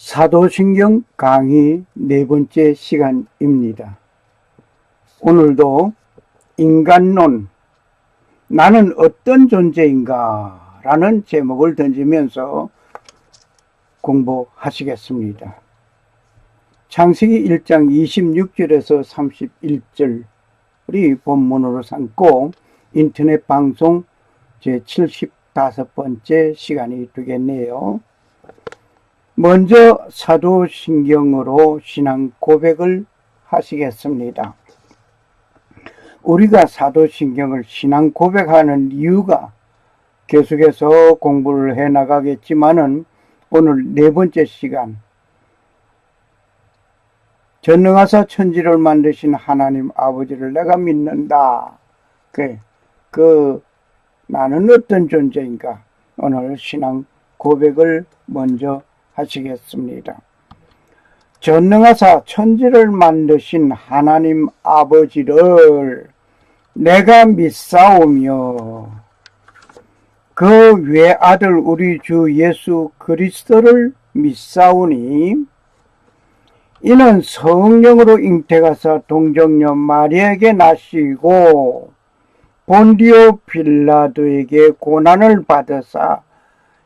사도신경 강의 네 번째 시간입니다. 오늘도 인간론, 나는 어떤 존재인가? 라는 제목을 던지면서 공부하시겠습니다. 창세기 1장 26절에서 31절이 본문으로 삼고 인터넷 방송 제 75번째 시간이 되겠네요. 먼저 사도신경으로 신앙 고백을 하시겠습니다. 우리가 사도신경을 신앙 고백하는 이유가 계속해서 공부를 해 나가겠지만은 오늘 네 번째 시간 전능하사 천지를 만드신 하나님 아버지를 내가 믿는다. 그, 그 나는 어떤 존재인가? 오늘 신앙 고백을 먼저 하시겠습니다. 전능하사 천지를 만드신 하나님 아버지를 내가 믿사오며 그 외아들 우리 주 예수 그리스도를 믿사오니 이는 성령으로 잉태가사 동정녀 마리에게 나시고 본디오 빌라도에게 고난을 받으사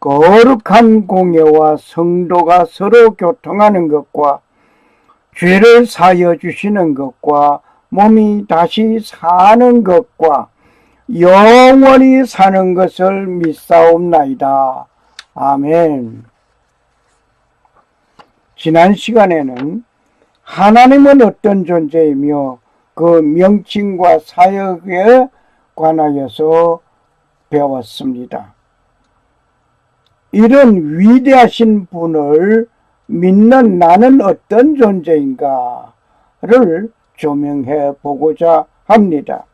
거룩한 공예와 성도가 서로 교통하는 것과 죄를 사여 주시는 것과 몸이 다시 사는 것과 영원히 사는 것을 믿사옵나이다. 아멘. 지난 시간에는 하나님은 어떤 존재이며 그 명칭과 사역에 관하여서 배웠습니다. 이런 위대하신 분을 믿는 나는 어떤 존재인가를 조명해 보고자 합니다.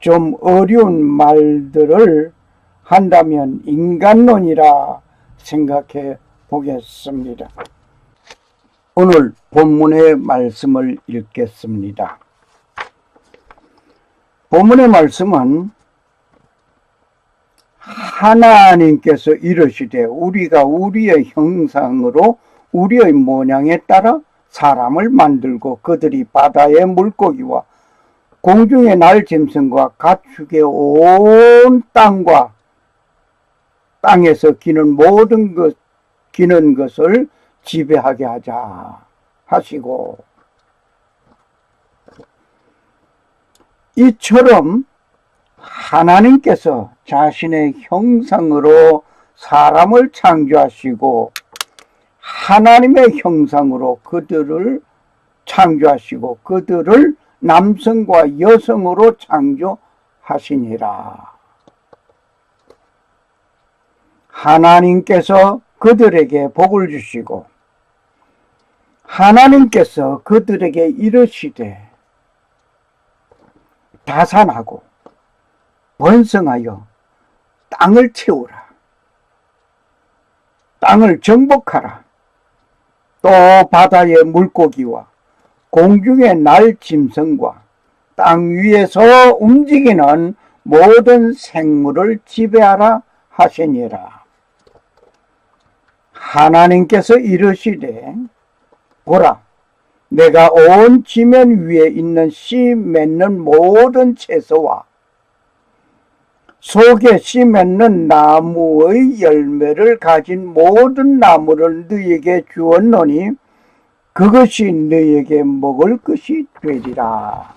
좀 어려운 말들을 한다면 인간론이라 생각해 보겠습니다. 오늘 본문의 말씀을 읽겠습니다. 본문의 말씀은 하나님께서 이르시되 우리가 우리의 형상으로 우리의 모양에 따라 사람을 만들고 그들이 바다의 물고기와 공중의 날짐승과 가축의 온 땅과 땅에서 기는 모든 것 기는 것을 지배하게 하자 하시고. 이처럼 하나님께서 자신의 형상으로 사람을 창조하시고 하나님의 형상으로 그들을 창조하시고 그들을 남성과 여성으로 창조하시니라. 하나님께서 그들에게 복을 주시고 하나님께서 그들에게 이르시되 다산하고 번성하여 땅을 채우라. 땅을 정복하라. 또 바다의 물고기와 공중의 날 짐승과 땅 위에서 움직이는 모든 생물을 지배하라 하시니라. 하나님께서 이르시되 보라 내가 온 지면 위에 있는 씨 맺는 모든 채소와 속에 씨 맺는 나무의 열매를 가진 모든 나무를 너에게 주었노니 그것이 너에게 먹을 것이 되리라.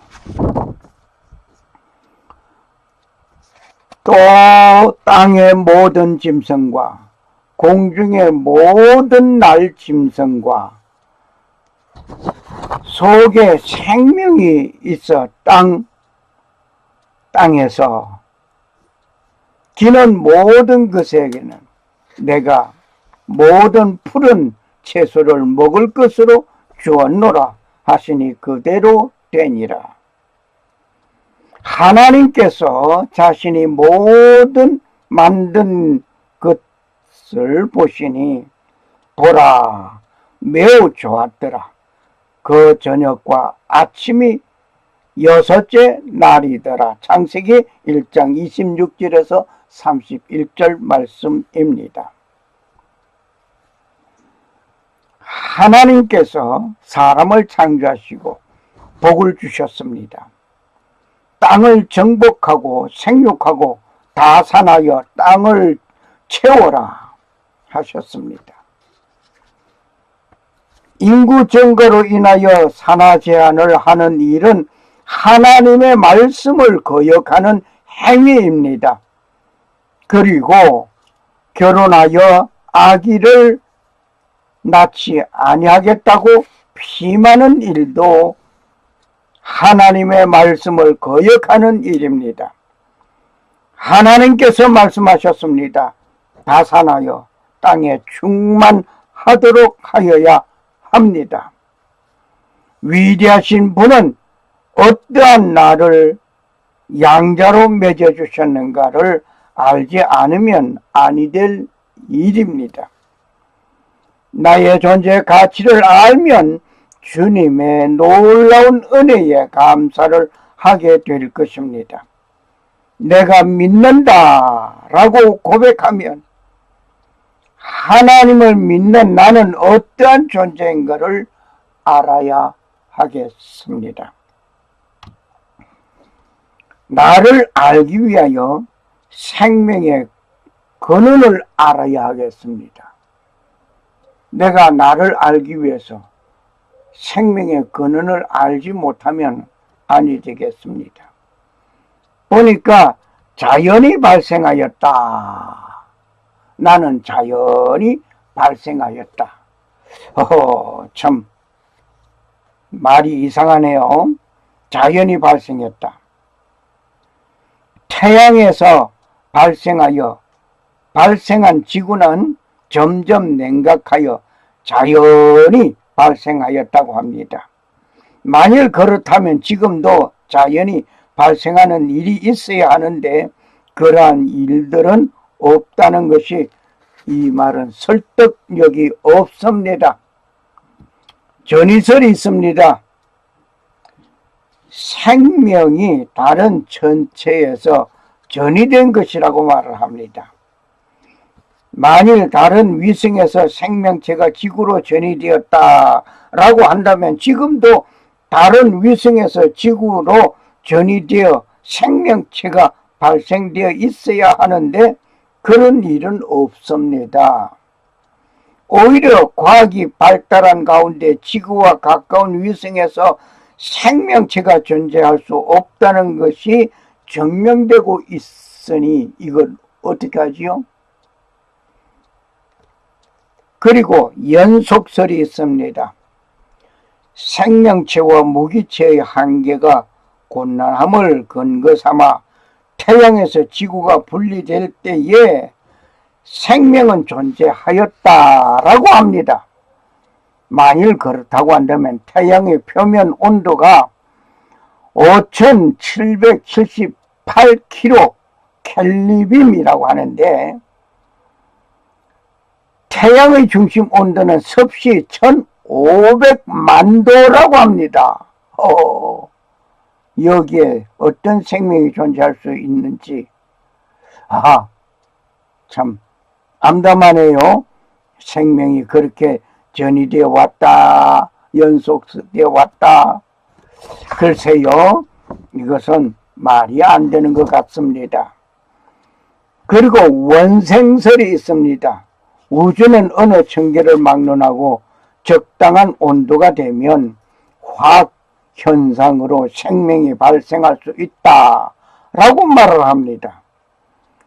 또 땅의 모든 짐승과 공중의 모든 날 짐승과 속에 생명이 있어 땅 땅에서 기는 모든 것에게는 내가 모든 푸른 채소를 먹을 것으로 주었노라 하시니 그대로 되니라. 하나님께서 자신이 모든 만든 것을 보시니 보라 매우 좋았더라. 그 저녁과 아침이 여섯째 날이더라. 창세기 1장 26절에서 31절 말씀입니다. 하나님께서 사람을 창조하시고 복을 주셨습니다. 땅을 정복하고 생육하고 다산하여 땅을 채워라 하셨습니다. 인구 증가로 인하여 산화 제한을 하는 일은 하나님의 말씀을 거역하는 행위입니다. 그리고 결혼하여 아기를 낳지 아니하겠다고 피하는 일도 하나님의 말씀을 거역하는 일입니다. 하나님께서 말씀하셨습니다. 다산하여 땅에 충만하도록 하여야 합니다. 위대하신 분은 어떠한 나를 양자로 맺어주셨는가를 알지 않으면 아니 될 일입니다. 나의 존재 가치를 알면 주님의 놀라운 은혜에 감사를 하게 될 것입니다. 내가 믿는다 라고 고백하면 하나님을 믿는 나는 어떠한 존재인가를 알아야 하겠습니다. 나를 알기 위하여 생명의 근원을 알아야 하겠습니다. 내가 나를 알기 위해서 생명의 근원을 알지 못하면 아니 되겠습니다. 보니까 자연이 발생하였다. 나는 자연이 발생하였다. 어허, 참, 말이 이상하네요. 자연이 발생했다. 태양에서 발생하여 발생한 지구는 점점 냉각하여 자연이 발생하였다고 합니다. 만일 그렇다면 지금도 자연이 발생하는 일이 있어야 하는데 그러한 일들은 없다는 것이 이 말은 설득력이 없습니다. 전이설이 있습니다. 생명이 다른 전체에서 전이된 것이라고 말을 합니다. 만일 다른 위성에서 생명체가 지구로 전이되었다라고 한다면 지금도 다른 위성에서 지구로 전이되어 생명체가 발생되어 있어야 하는데 그런 일은 없습니다. 오히려 과학이 발달한 가운데 지구와 가까운 위성에서 생명체가 존재할 수 없다는 것이 증명되고 있으니 이걸 어떻게 하지요? 그리고 연속설이 있습니다. 생명체와 무기체의 한계가 곤란함을 근거 삼아 태양에서 지구가 분리될 때에 생명은 존재하였다라고 합니다. 만일 그렇다고 한다면 태양의 표면 온도가 5778kg 켈리빔이라고 하는데 태양의 중심 온도는 섭씨 1500만 도라고 합니다. 어, 여기에 어떤 생명이 존재할 수 있는지 아, 참 암담하네요. 생명이 그렇게 전이되어 왔다. 연속되어 왔다. 글쎄요. 이것은 말이 안 되는 것 같습니다. 그리고 원생설이 있습니다. 우주는 어느 청계를 막론하고 적당한 온도가 되면 화학 현상으로 생명이 발생할 수 있다. 라고 말을 합니다.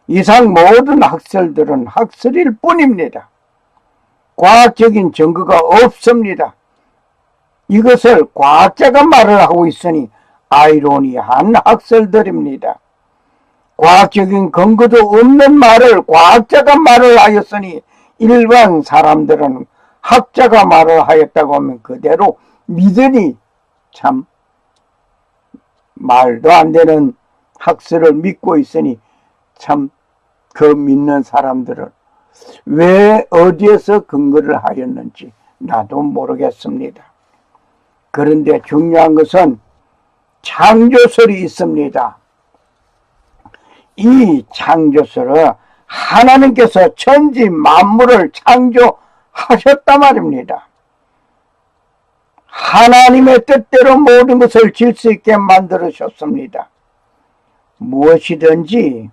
이상 모든 학설들은 학설일 뿐입니다. 과학적인 증거가 없습니다. 이것을 과학자가 말을 하고 있으니 아이러니한 학설들입니다. 과학적인 근거도 없는 말을 과학자가 말을 하였으니 일반 사람들은 학자가 말을 하였다고 하면 그대로 믿으니 참 말도 안 되는 학설을 믿고 있으니 참 그 믿는 사람들은 왜 어디에서 근거를 하였는지 나도 모르겠습니다. 그런데 중요한 것은 창조설이 있습니다. 이 창조설은 하나님께서 천지 만물을 창조하셨단 말입니다. 하나님의 뜻대로 모든 것을 질 수 있게 만들으셨습니다. 무엇이든지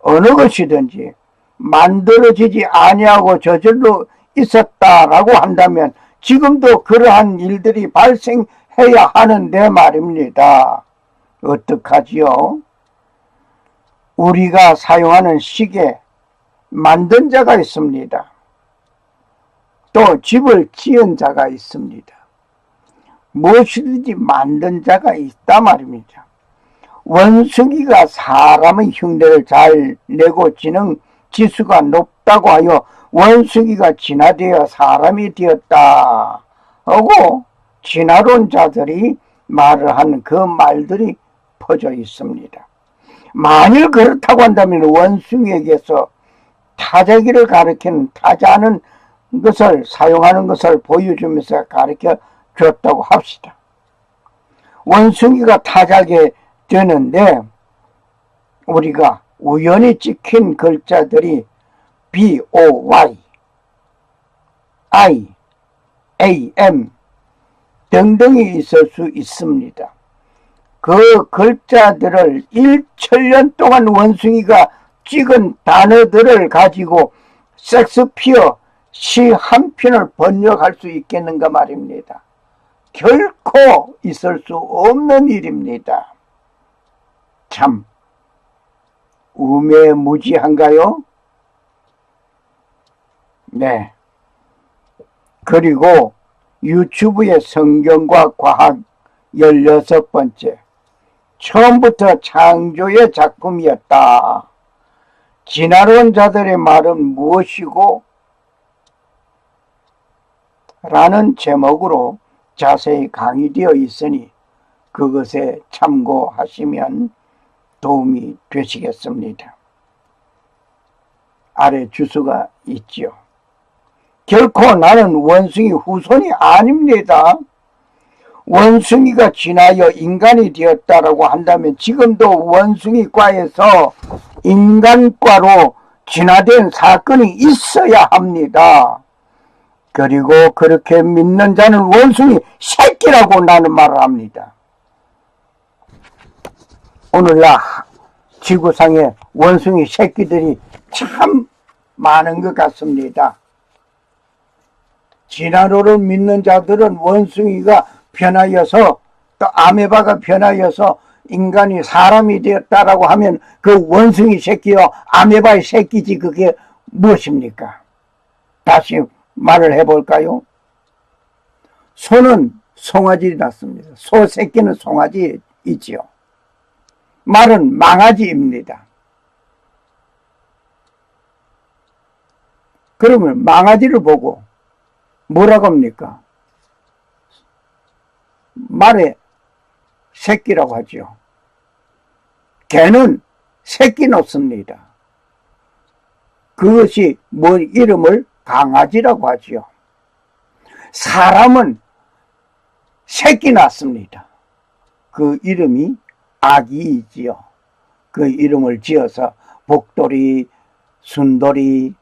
어느 것이든지 만들어지지 아니하고 저절로 있었다라고 한다면 지금도 그러한 일들이 발생 해야 하는데 말입니다. 어떡하지요? 우리가 사용하는 시계 만든 자가 있습니다. 또 집을 지은 자가 있습니다. 무엇이든지 만든 자가 있다 말입니다. 원숭이가 사람의 흉내를 잘 내고 지능 지수가 높다고 하여 원숭이가 진화되어 사람이 되었다 하고 진화론자들이 말을 하는 그 말들이 퍼져 있습니다. 만일 그렇다고 한다면 원숭이에게서 타자기를 가리키는 타자는 것을 사용하는 것을 보여주면서 가르쳐 줬다고 합시다. 원숭이가 타자게 되는데 우리가 우연히 찍힌 글자들이 B, O, Y, I, A, M 등등이 있을 수 있습니다. 그 글자들을 1천년 동안 원숭이가 찍은 단어들을 가지고 섹스피어 시 한 편을 번역할 수 있겠는가 말입니다. 결코 있을 수 없는 일입니다. 참 우매무지한가요? 네. 그리고 유튜브의 성경과 과학 16번째. 처음부터 창조의 작품이었다. 진화론 자들의 말은 무엇이고? 라는 제목으로 자세히 강의되어 있으니 그것에 참고하시면 도움이 되시겠습니다. 아래 주소가 있지요. 결코 나는 원숭이 후손이 아닙니다. 원숭이가 지나여 인간이 되었다라고 한다면 지금도 원숭이과에서 인간과로 진화된 사건이 있어야 합니다. 그리고 그렇게 믿는 자는 원숭이 새끼라고 나는 말을 합니다. 오늘날 지구상에 원숭이 새끼들이 참 많은 것 같습니다. 진화로를 믿는 자들은 원숭이가 변하여서 또 아메바가 변하여서 인간이 사람이 되었다라고 하면 그 원숭이 새끼요 아메바의 새끼지 그게 무엇입니까? 다시 말을 해볼까요? 소는 송아지 낳습니다. 소 새끼는 송아지 있지요. 말은 망아지입니다. 그러면 망아지를 보고 뭐라고 합니까? 말에 새끼라고 하죠. 개는 새끼 놓습니다. 그것이 뭐 이름을 강아지라고 하지요. 사람은 새끼 낳습니다. 그 이름이 아기이지요. 그 이름을 지어서 복돌이, 순돌이,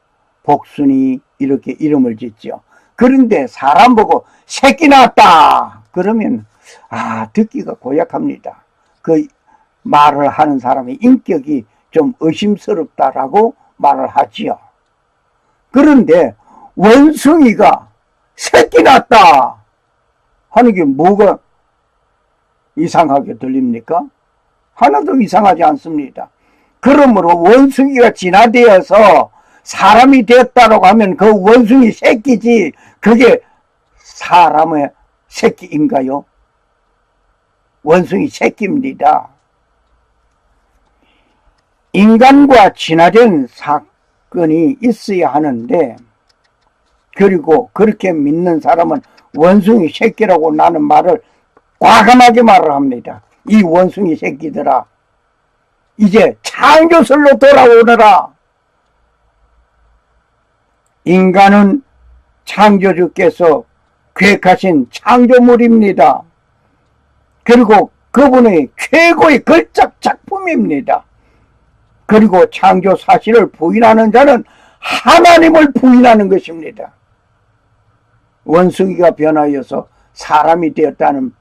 복순이 이렇게 이름을 짓죠. 그런데 사람 보고 새끼 낳았다 그러면 아 듣기가 고약합니다. 그 말을 하는 사람의 인격이 좀 의심스럽다라고 말을 하지요. 그런데 원숭이가 새끼 낳았다 하는 게 뭐가 이상하게 들립니까? 하나도 이상하지 않습니다. 그러므로 원숭이가 진화되어서 사람이 되었다고 하면 그 원숭이 새끼지 그게 사람의 새끼인가요? 원숭이 새끼입니다. 인간과 진화된 사건이 있어야 하는데 그리고 그렇게 믿는 사람은 원숭이 새끼라고 나는 말을 과감하게 말을 합니다. 이 원숭이 새끼들아, 이제 창조설로 돌아오너라. 인간은 창조주께서 계획하신 창조물입니다. 그리고 그분의 최고의 걸작 작품입니다. 그리고 창조 사실을 부인하는 자는 하나님을 부인하는 것입니다. 원숭이가 변하여서 사람이 되었다는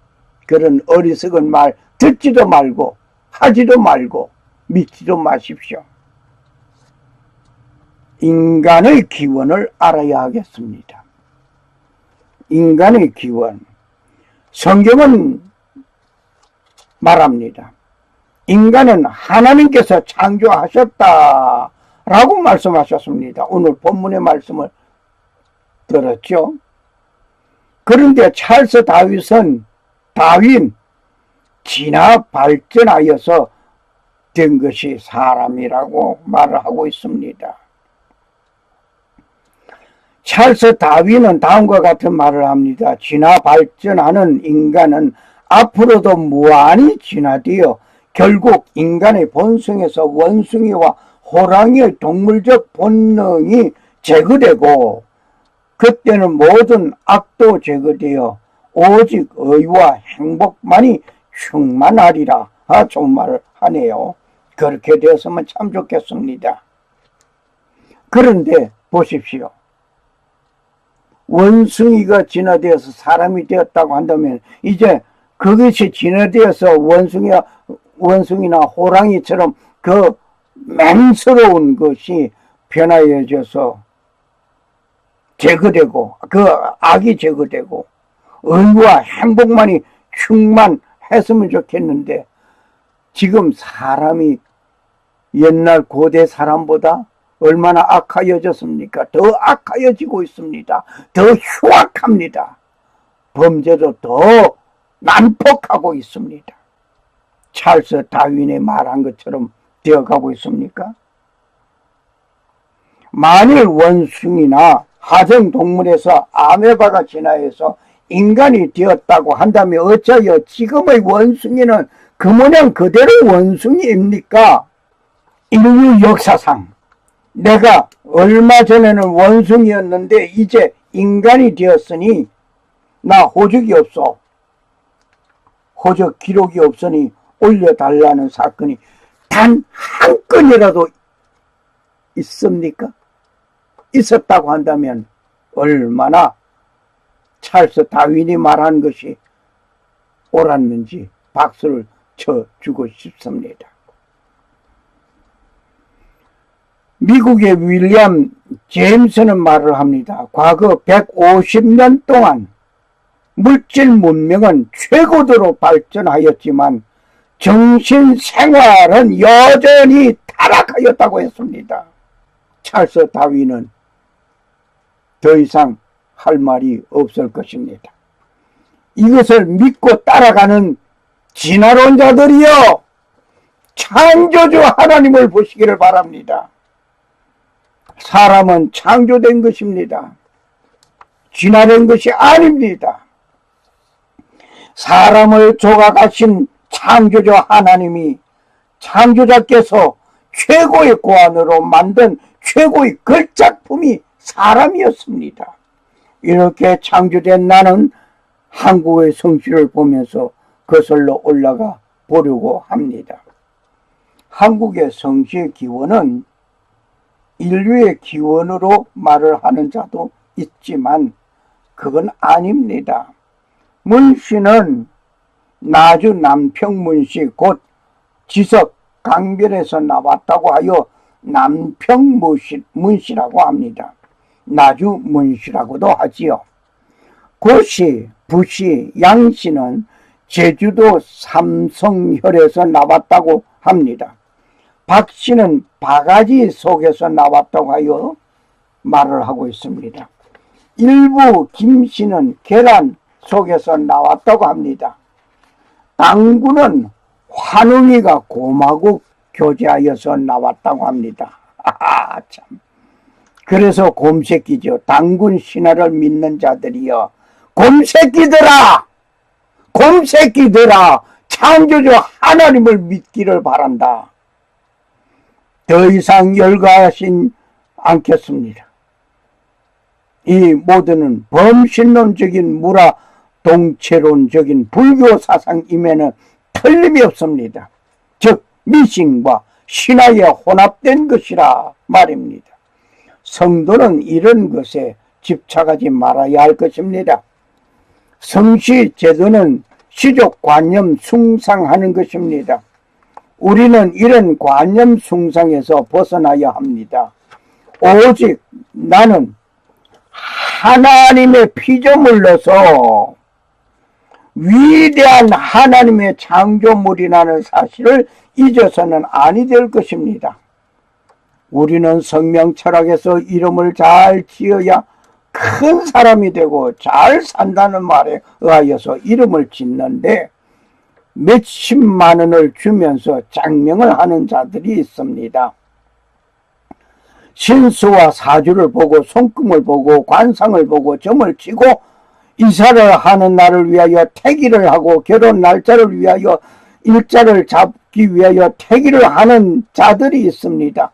그런 어리석은 말 듣지도 말고 하지도 말고 믿지도 마십시오. 인간의 기원을 알아야 하겠습니다. 인간의 기원. 성경은 말합니다. 인간은 하나님께서 창조하셨다라고 말씀하셨습니다. 오늘 본문의 말씀을 들었죠. 그런데 찰스 다윗은 다윈 진화 발전하여서 된 것이 사람이라고 말을 하고 있습니다. 찰스 다윈은 다음과 같은 말을 합니다. 진화 발전하는 인간은 앞으로도 무한히 진화되어 결국 인간의 본성에서 원숭이와 호랑이의 동물적 본능이 제거되고 그때는 모든 악도 제거되어 오직 의와 행복만이 충만하리라. 아, 좋은 말을 하네요. 그렇게 되었으면 참 좋겠습니다. 그런데 보십시오. 원숭이가 진화되어서 사람이 되었다고 한다면 이제 그것이 진화되어서 원숭이와 원숭이나 호랑이처럼 그 맹스러운 것이 변화해져서 제거되고 그 악이 제거되고 의와 행복만이 충만했으면 좋겠는데 지금 사람이 옛날 고대 사람보다 얼마나 악하여졌습니까? 더 악하여지고 있습니다. 더 흉악합니다. 범죄도 더 난폭하고 있습니다. 찰스 다윈의 말한 것처럼 되어가고 있습니까? 만일 원숭이나 하정동물에서 아메바가 진화해서 인간이 되었다고 한다면 어찌하여 지금의 원숭이는 그 모양 그대로 원숭이입니까? 인류 역사상 내가 얼마 전에는 원숭이였는데 이제 인간이 되었으니 나 호적이 없어. 호적 기록이 없으니 올려달라는 사건이 단 한 건이라도 있습니까? 있었다고 한다면 얼마나 찰스 다윈이 말한 것이 옳았는지 박수를 쳐주고 싶습니다. 미국의 윌리엄 제임스는 말을 합니다. 과거 150년 동안 물질 문명은 최고도로 발전하였지만 정신 생활은 여전히 타락하였다고 했습니다. 찰스 다윈은 더 이상 할 말이 없을 것입니다. 이것을 믿고 따라가는 진화론자들이여 창조주 하나님을 보시기를 바랍니다. 사람은 창조된 것입니다. 진화된 것이 아닙니다. 사람을 조각하신 창조주 하나님이 창조자께서 최고의 고안으로 만든 최고의 걸작품이 사람이었습니다. 이렇게 창조된 나는 한국의 성취를 보면서 거슬러 올라가 보려고 합니다. 한국의 성취의 기원은 인류의 기원으로 말을 하는 자도 있지만 그건 아닙니다. 문씨는 나주 남평문씨 곧 지석 강변에서 나왔다고 하여 남평문씨라고 합니다. 나주 문씨라고도 하지요. 고씨, 부씨, 양씨는 제주도 삼성혈에서 나왔다고 합니다. 박 씨는 바가지 속에서 나왔다고 하여 말을 하고 있습니다. 일부 김 씨는 계란 속에서 나왔다고 합니다. 당구는 환웅이가 고마고 교제하여서 나왔다고 합니다. 아, 참. 그래서 곰새끼죠. 당군 신화를 믿는 자들이여. 곰새끼들아! 곰새끼들아 창조주 하나님을 믿기를 바란다. 더 이상 열거하신 않겠습니다. 이 모두는 범신론적인 무라 동체론적인 불교 사상임에는 틀림이 없습니다. 즉 미신과 신화에 혼합된 것이라 말입니다. 성도는 이런 것에 집착하지 말아야 할 것입니다. 성시 제도는 시족 관념 숭상하는 것입니다. 우리는 이런 관념 숭상에서 벗어나야 합니다. 오직 나는 하나님의 피조물로서 위대한 하나님의 창조물이라는 사실을 잊어서는 아니 될 것입니다. 우리는 성명 철학에서 이름을 잘 지어야 큰 사람이 되고 잘 산다는 말에 의하여서 이름을 짓는데 몇십만 원을 주면서 장명을 하는 자들이 있습니다. 신수와 사주를 보고 손금을 보고 관상을 보고 점을 치고 이사를 하는 날을 위하여 태기를 하고 결혼 날짜를 위하여 일자를 잡기 위하여 태기를 하는 자들이 있습니다.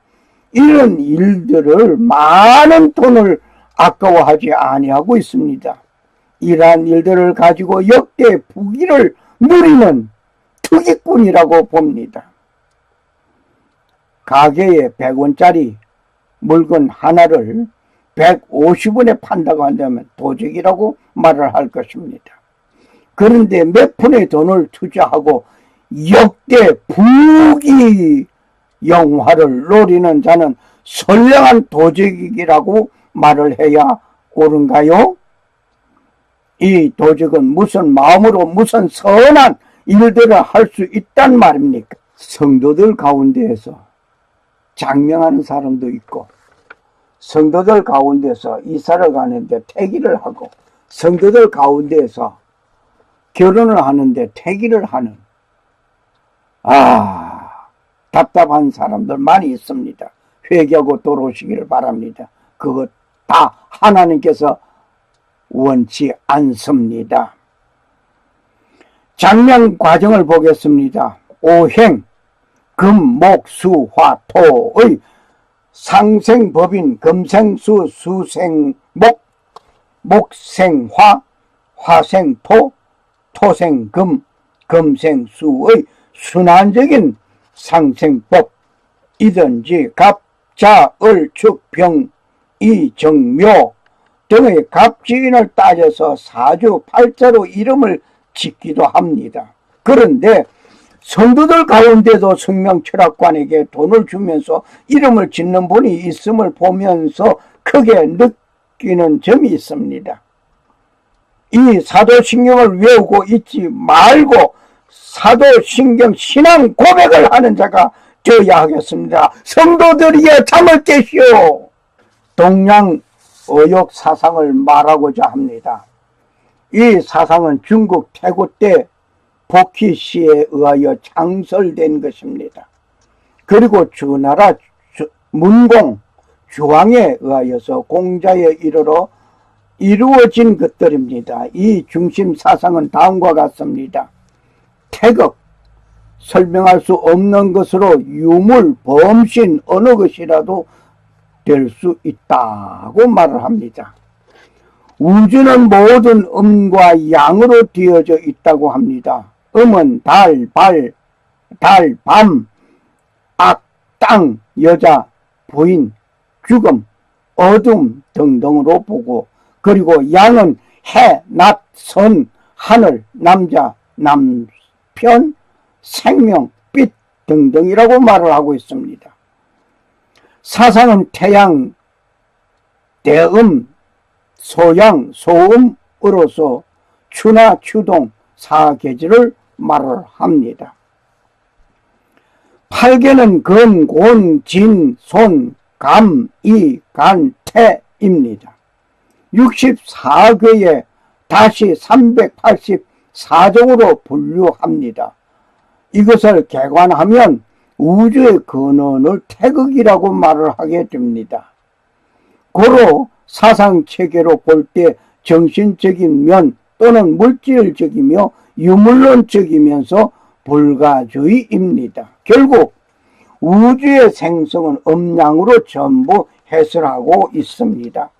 이런 일들을 많은 돈을 아까워하지 아니하고 있습니다. 이러한 일들을 가지고 역대 부귀를 누리는 투기꾼이라고 봅니다. 가게에 100원짜리 물건 하나를 150원에 판다고 한다면 도적이라고 말을 할 것입니다. 그런데 몇 푼의 돈을 투자하고 역대 부귀 영화를 노리는 자는 선량한 도적이라고 말을 해야 옳은가요? 이 도적은 무슨 마음으로 무슨 선한 일들을 할 수 있단 말입니까? 성도들 가운데에서 장명하는 사람도 있고 성도들 가운데서 이사를 가는데 태기를 하고 성도들 가운데에서 결혼을 하는데 태기를 하는 아 답답한 사람들 많이 있습니다. 회개하고 돌아오시기를 바랍니다. 그것 다 하나님께서 원치 않습니다. 장명 과정을 보겠습니다. 오행, 금, 목, 수, 화, 토의 상생법인 금생수, 수생목, 목생화, 화생토, 토생금, 금생수의 순환적인 상생법 이든지 갑, 자, 을, 축, 병, 이, 정묘 등의 갑지인을 따져서 사주, 팔자로 이름을 짓기도 합니다. 그런데 성도들 가운데도 성명철학관에게 돈을 주면서 이름을 짓는 분이 있음을 보면서 크게 느끼는 점이 있습니다. 이 사도신경을 외우고 있지 말고 사도신경 신앙 고백을 하는 자가 되어야 하겠습니다. 성도들이여 잠을 깨시오. 동양 의욕 사상을 말하고자 합니다. 이 사상은 중국 태고 때 복희 씨에 의하여 창설된 것입니다. 그리고 주나라 문공 주왕에 의하여서 공자에 이르러 이루어진 것들입니다. 이 중심 사상은 다음과 같습니다. 태극, 설명할 수 없는 것으로 유물, 범신, 어느 것이라도 될 수 있다고 말을 합니다. 우주는 모든 음과 양으로 되어져 있다고 합니다. 음은 달, 발, 달, 밤, 악, 땅, 여자, 부인, 죽음, 어둠 등등으로 보고 그리고 양은 해, 낮, 선, 하늘, 남자, 남편, 생명, 빛 등등이라고 말을 하고 있습니다. 사상은 태양, 대음, 소양, 소음으로서 추나 추동, 사계절을 말을 합니다. 팔계는 근, 곤, 진, 손, 감, 이, 간, 태입니다. 64개에 다시 384종으로 분류합니다. 이것을 개관하면 우주의 근원을 태극이라고 말을 하게 됩니다. 고로 사상 체계로 볼 때 정신적인 면 또는 물질적이며 유물론적이면서 불가주의입니다. 결국 우주의 생성은 음양으로 전부 해설하고 있습니다.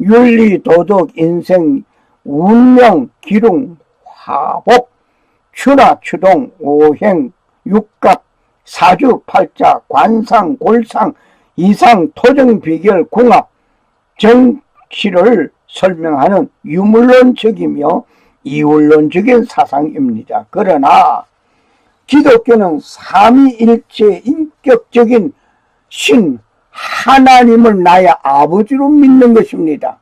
윤리, 도덕, 인생, 운명, 기lum, 화복, 추나, 추동, 오행, 육갑, 사주, 팔자, 관상, 골상, 이상, 토정, 비결, 궁합, 정치를 설명하는 유물론적이며 이원론적인 사상입니다. 그러나 기독교는 삼위일체 인격적인 신 하나님을 나의 아버지로 믿는 것입니다.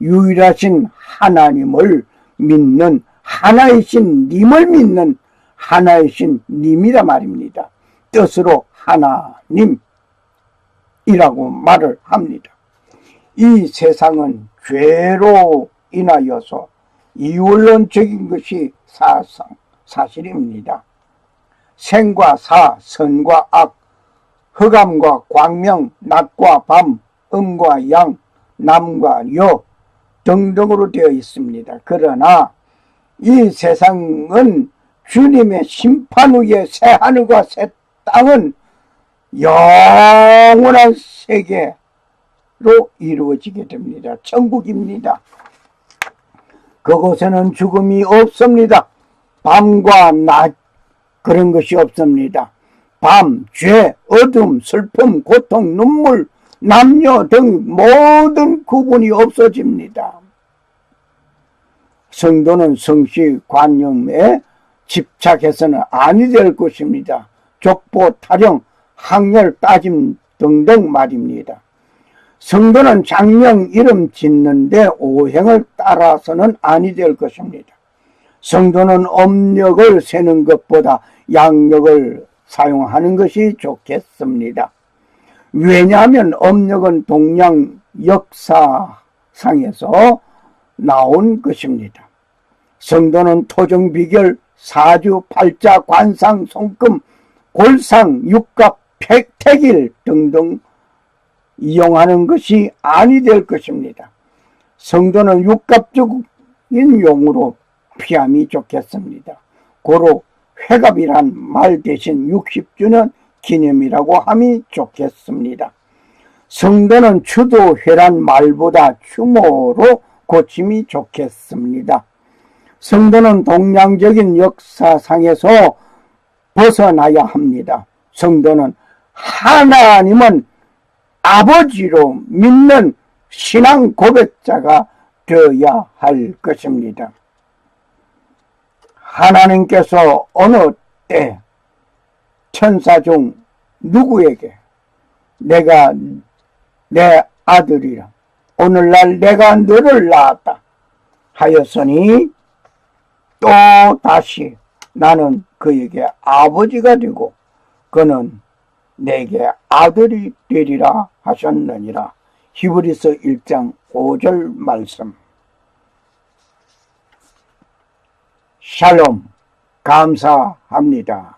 유일하신 하나님을 믿는 하나이신 님을 믿는 하나이신 님이라 말입니다. 뜻으로 하나님이라고 말을 합니다. 이 세상은 죄로 인하여서 이원론적인 것이 사상, 사실입니다. 생과 사, 선과 악, 흑암과 광명, 낮과 밤, 음과 양, 남과 여 등등으로 되어 있습니다. 그러나 이 세상은 주님의 심판 후에 새 하늘과 새 땅은 영원한 세계로 이루어지게 됩니다. 천국입니다. 그곳에는 죽음이 없습니다. 밤과 낮 그런 것이 없습니다. 밤, 죄, 어둠, 슬픔, 고통, 눈물, 남녀 등 모든 구분이 없어집니다. 성도는 성시 관념에 집착해서는 아니 될 것입니다. 족보, 타령, 학렬, 따짐 등등 말입니다. 성도는 장명 이름 짓는데 오행을 따라서는 아니 될 것입니다. 성도는 음력을 세는 것보다 양력을 사용하는 것이 좋겠습니다. 왜냐하면 음력은 동양 역사상에서 나온 것입니다. 성도는 토정 비결, 사주, 팔자, 관상, 손금, 골상, 육갑, 팩택일 등등 이용하는 것이 아니 될 것입니다. 성도는 육갑적인 용으로 피함이 좋겠습니다. 고로 회갑이란 말 대신 60주년 기념이라고 함이 좋겠습니다. 성도는 추도회란 말보다 추모로 고침이 좋겠습니다. 성도는 동양적인 역사상에서 벗어나야 합니다. 성도는 하나님은 아버지로 믿는 신앙 고백자가 되어야 할 것입니다. 하나님께서 어느 때 천사 중 누구에게 내가 내 아들이라 오늘날 내가 너를 낳았다 하였으니 또 다시 나는 그에게 아버지가 되고 그는 내게 아들이 되리라 하셨느니라. 히브리서 1장 5절 말씀. 샬롬. 감사합니다.